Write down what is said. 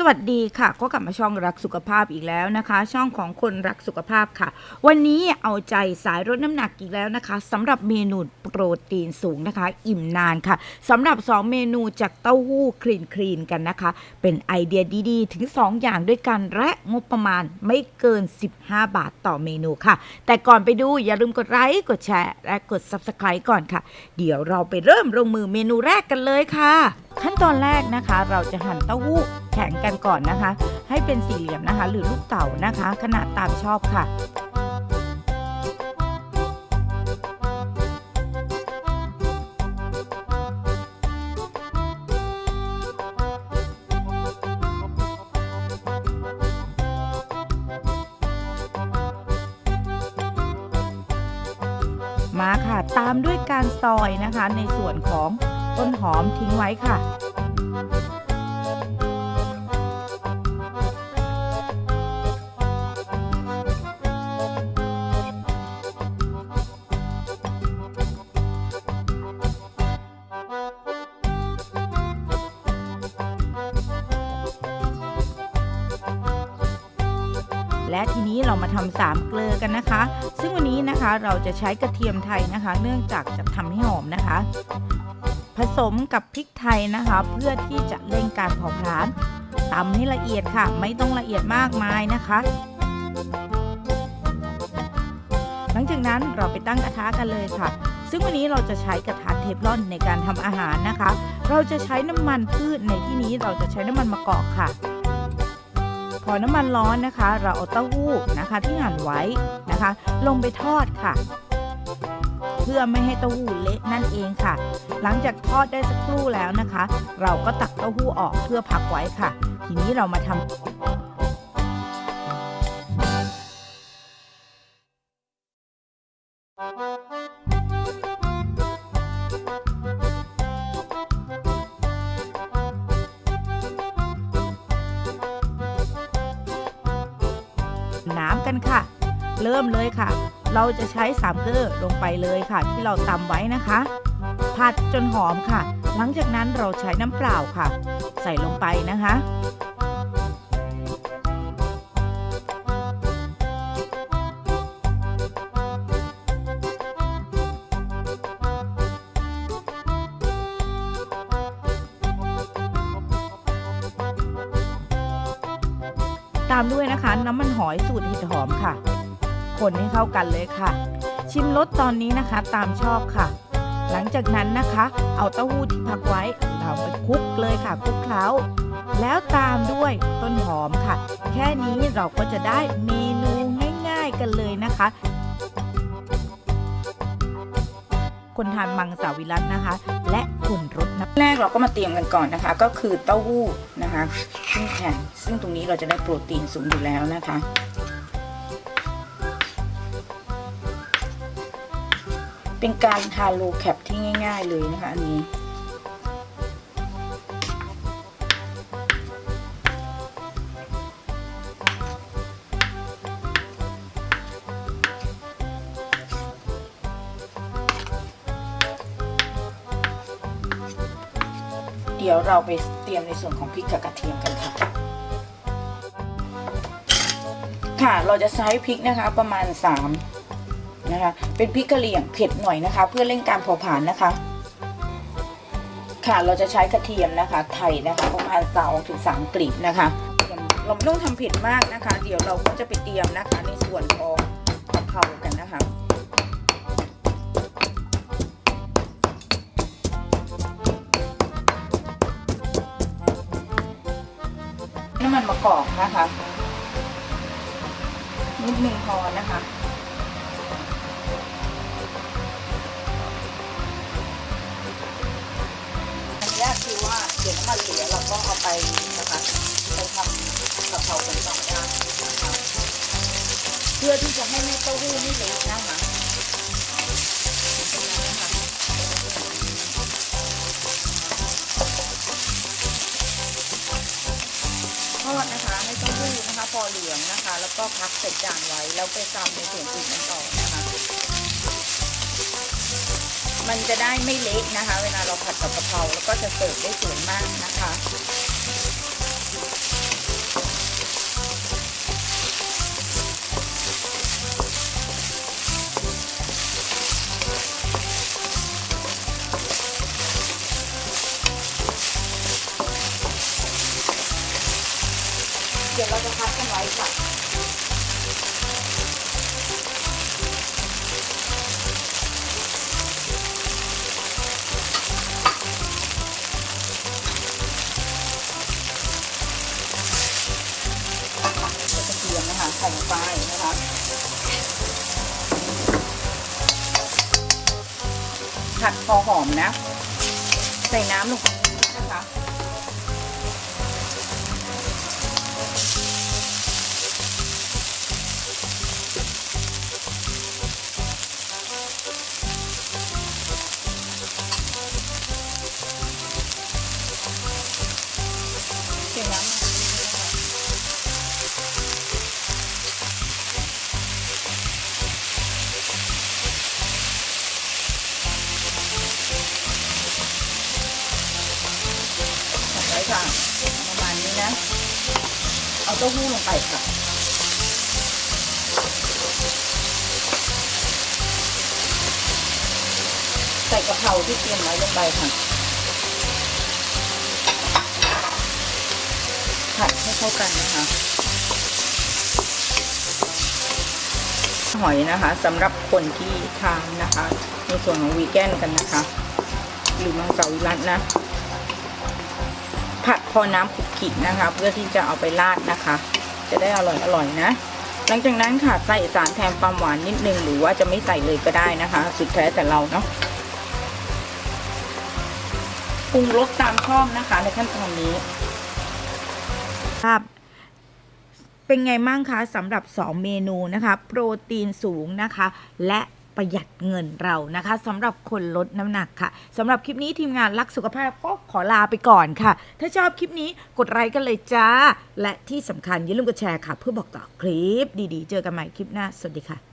สวัสดีค่ะ ก็กลับมาช่องรักสุขภาพอีกแล้วนะคะ ช่องของคนรักสุขภาพค่ะ วันนี้เอาใจสายลดน้ำหนักอีกแล้วนะคะสำหรับเมนูโปรตีนสูงนะคะ อิ่มนานค่ะสำหรับ 2 เมนูจากเต้าหู้คลีนคลีนกันนะคะ เป็นไอเดียดีๆ ถึง 2 อย่างด้วยกันและงบประมาณไม่เกิน 15 บาทต่อเมนูค่ะ แต่ก่อนไปดูอย่าลืมกดไลค์กดแชร์ และกด Subscribe ก่อนค่ะ เดี๋ยวเราไปเริ่มลงมือเมนูแรกกันเลยค่ะ ขั้นตอนแรกนะคะ เราจะหั่นเต้าหู้ ข็งกันก่อนนะคะ ให้เป็นสี่เหลี่ยมนะคะ หรือลูกเต๋านะคะ ขนาดตามชอบค่ะมาค่ะ ตามด้วยการซอยนะคะในส่วนของต้นหอมทิ้งไว้ค่ะ และทีนี้เรามาทำสามเกลือกันนะคะ ซึ่งวันนี้นะคะเราจะใช้กระเทียมไทยนะคะ เนื่องจากจะทำให้หอมนะคะ ผสมกับพริกไทยนะคะ เพื่อที่จะเร่งการเผาผลาญตำให้ละเอียดค่ะ ไม่ต้องละเอียดมากมายนะคะ หลังจากนั้นเราไปตั้งกระทะกันเลยค่ะ ซึ่งวันนี้เราจะใช้กระทะเทฟลอนในการทำอาหารนะคะ เราจะใช้น้ำมันพืชในที่นี้เราจะใช้น้ำมันมะกอกค่ะ อน้ำมันร้อนนะคะ เราเอาเต้าหู้นะคะที่หั่นไว้นะคะ ลงไปทอดค่ะ เพื่อไม่ให้เต้าหู้เละนั่นเองค่ะ หลังจากทอดได้สักครู่แล้วนะคะ เราก็ตักเต้าหู้ออกเพื่อพักไว้ค่ะ ทีนี้เรามาทำ น้ำกันค่ะ เริ่มเลยค่ะ เราจะใช้สามเกลือลงไปเลยค่ะ ที่เราตำไว้นะคะ ผัดจนหอมค่ะ หลังจากนั้นเราใช้น้ำเปล่าค่ะ ใส่ลงไปนะคะ ตามด้วยนะคะ น้ำมันหอยสูตรเห็ดหอมค่ะ คนให้เข้ากันเลยค่ะ ชิมรสตอนนี้นะคะตามชอบค่ะ หลังจากนั้นนะคะ เอาเต้าหู้ที่พักไว้เราไปคลุกเลยค่ะคลุกเคล้า แล้วตามด้วยต้นหอมค่ะ แค่นี้เราก็จะได้เมนูง่ายๆกันเลยนะคะ คนทานมังสวิรัตนะคะ และคนรสนะแรกเราก็มาเตรียมกันก่อนนะคะ ก็คือเต้าหู้นะคะซึ่งแข็งซึ่งตรงนี้เราจะได้โปรตีนสูงอยู่แล้วนะคะเป็นการทานโลแคปที่ง่าย ๆ เลยนะคะอันนี้ เดี๋ยวเราไปเตรียมในส่วนของพริกกับกระเทียมกันค่ะ ค่ะเราจะใช้พริกนะคะประมาณ3นะคะเป็นพริกกะเหรี่ยงเผ็ดหน่อยนะคะ เพื่อเร่งการเผาผลาญนะคะ ค่ะเราจะใช้กระเทียมนะคะ ไทยนะคะ ประมาณ2ถึง3กลีบนะคะ เราไม่ต้องทำเผ็ดมากนะคะ เดี๋ยวเราก็จะไปเตรียมนะคะ ในส่วนของกะเพรากันนะคะ กอกนะคะนิดหนึ่งพอนะคะอันนี้คือว่าเดี๋ยวน้ำมันเหลือเราก็เอาไปนะคะไปทำกะเพราเป็นสองอย่างเพื่อที่จะให้แม่เต้าหู้ ลืองนะคะ แล้วก็พักใส่จานไว้ แล้วไปตำในส่วนอื่นกันต่อนะคะ มันจะได้ไม่เละนะคะ เวลาเราผัดกับกะเพราแล้วก็จะเสิร์ฟได้สวยมากนะคะ กกันไว้ค่ะเทียมนะคะใส่ลงไปนะคะผัดพอหอมนะ ใส่น้ำลงไป ค่ะ ประมาณนี้นะ เอาเต้าหู้ลงไปค่ะใส่กะเพราที่เตรียมไว้ลงไปค่ะ ผัดให้เข้ากันนะคะ หอยนะคะสำหรับคนที่ทานนะคะ ในส่วนของวีแกนกันนะคะ หรือมังสวิรัตนะ ผัดพอน้ำขุกขิกนะคะ เพื่อที่จะเอาไปราดนะคะ จะได้อร่อยอร่อยนะ หลังจากนั้นค่ะใส่สารแทนความหวานนิดนึงหรือว่าจะไม่ใส่เลยก็ได้นะคะ สุดแท้แต่เราเนาะปรุงรสตามชอบนะคะ ในขั้นตอนนี้ครับเป็นไงมั่งคะสำหรับ 2 เมนูนะคะ โปรตีนสูงนะคะ และ ประหยัดเงินเรานะคะสำหรับคนลดน้ำหนักค่ะสำหรับคลิปนี้ทีมงานรักสุขภาพก็ขอลาไปก่อนค่ะ ถ้าชอบคลิปนี้กดไลค์กันเลยจ้า และที่สำคัญอย่าลืมกดแชร์ค่ะ เพื่อบอกต่อคลิปดีๆ เจอกันใหม่คลิปหน้าสวัสดีค่ะ